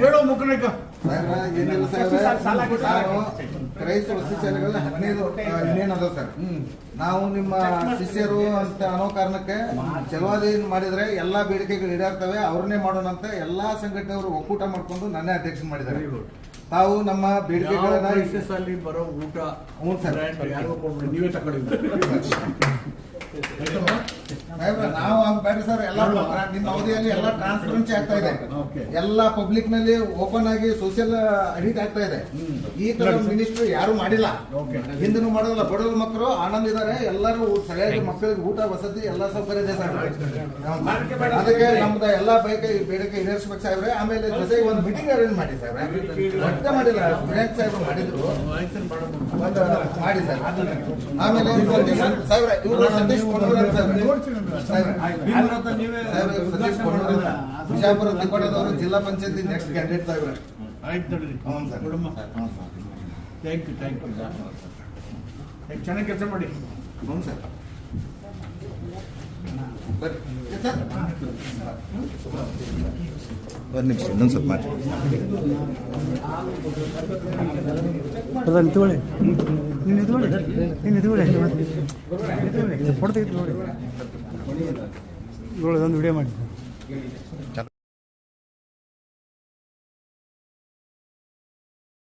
ಹೇಳೋ ಕ್ರೈಸ್ತ ವಸತಿ ಶಾಲೆಗಳಲ್ಲಿ ಹದಿನೈದು ಅದಾವ ಸರ್? ನಾವು ನಿಮ್ಮ ಶಿಷ್ಯರು ಅಂತ ಅನ್ನೋ ಕಾರಣಕ್ಕೆ ಚಲವಾದಿ ಮಾಡಿದ್ರೆ ಎಲ್ಲಾ ಬೇಡಿಕೆಗಳು ಈಡೇರ್ತವೆ ಅವ್ರನ್ನೇ ಮಾಡೋಣ ಅಂತ ಎಲ್ಲಾ ಸಂಘಟನೆಯವರು ಒಕ್ಕೂಟ ಮಾಡ್ಕೊಂಡು ನನ್ನೇ ಅಧ್ಯಕ್ಷ ಮಾಡಿದ್ದಾರೆ. ತಾವು ನಮ್ಮ ಬೇಡಿಕೆಗಳನ್ನ ಬರೋ ಊಟ ಹ್ಞೂ ಸರ್. ನೀವೇ ತಗೊಂಡಿದ್ದೀರಿ ಸಾಹೇಬ್ರ, ಸರ್ ಎಲ್ಲ ನಿಮ್ಮ ಅವಧಿಯಲ್ಲಿ ಎಲ್ಲ ಟ್ರಾನ್ಸ್ಪರೆನ್ಸಿ ಆಗ್ತಾ ಇದೆ. ಎಲ್ಲ ಪಬ್ಲಿಕ್ನಲ್ಲಿ ಓಪನ್ ಆಗಿ ಸೋಷಿಯಲ್ ಅಡಿಟ್ ಆಗ್ತಾ ಇದೆ. ಈ ತರ ಮಿನಿಸ್ಟರ್ ಯಾರು ಮಾಡಿಲ್ಲ. ಹಿಂದೂ ಮಾಡೋದಿಲ್ಲ ಬಡವ್ರ ಮಕ್ಕಳು ಆನಂದ್ ಇದಾರೆ ಎಲ್ಲರೂ ಸರಿಯಾಗಿ ಮಕ್ಕಳಿಗೆ ಊಟ ವಸತಿ ಎಲ್ಲ ಸೌಕರ್ಯ ಇದೆ ಸರ್. ಅದಕ್ಕೆ ನಮ್ದು ಎಲ್ಲ ಬೇಕೆ ಬೇಡಿಕೆ ಈಡೇರಿಸ್ಬೇಕು ಸಾಹೇಬ್ರೆ. ಆಮೇಲೆ ಜೊತೆಗೆ ಒಂದು ಮೀಟಿಂಗ್ ಅರೇಂಜ್ ಮಾಡಿ ಸರ್ ಒಟ್ಟೆ ಮಾಡಿಲ್ಲ ವಿನಾಯಕ್ ಸಾಹೇಬ್ರು ಮಾಡಿದ್ರು. ಒಂದು ಮಾಡಿ ಸರ್. ಆಮೇಲೆ ಸಾವಿರ ಇವರು ಸತೀಶ್ ಅಂತ ಬಿಜಾಪುರ ತಿಕೋಟದವರು ಜಿಲ್ಲಾ ಪಂಚಾಯತಿ ನೆಕ್ಸ್ಟ್ ಕ್ಯಾಂಡಿಡೇಟ್ ಸಾಹೇಬ್ರೆ ಆಯ್ತು ತಡ್ರಿ ಹ್ಞೂ ಸರ್. ಕೊಡಮ್ಮ ಹ್ಞೂ sir. Thank you thank you ಚೆನ್ನಾಗಿ ಕೆಲಸ ಮಾಡಿ. ಹ್ಞೂ ಸರ್. ಸರ್? ಒಂದು ನಿಮಿಷ ಇನ್ನೊಂದು ಸ್ವಲ್ಪ ಮಾಡಿ ತಗೊಳ್ಳಿ ನೀನು ಎದುಗೊಳ್ಳಿ ನೀನು ಇದು ಕೊಡ್ತೀವಿ ಫೋಟೋ ತೆಗೆದು ನೋಡಿ. ಒಂದು ವಿಡಿಯೋ ಮಾಡಿ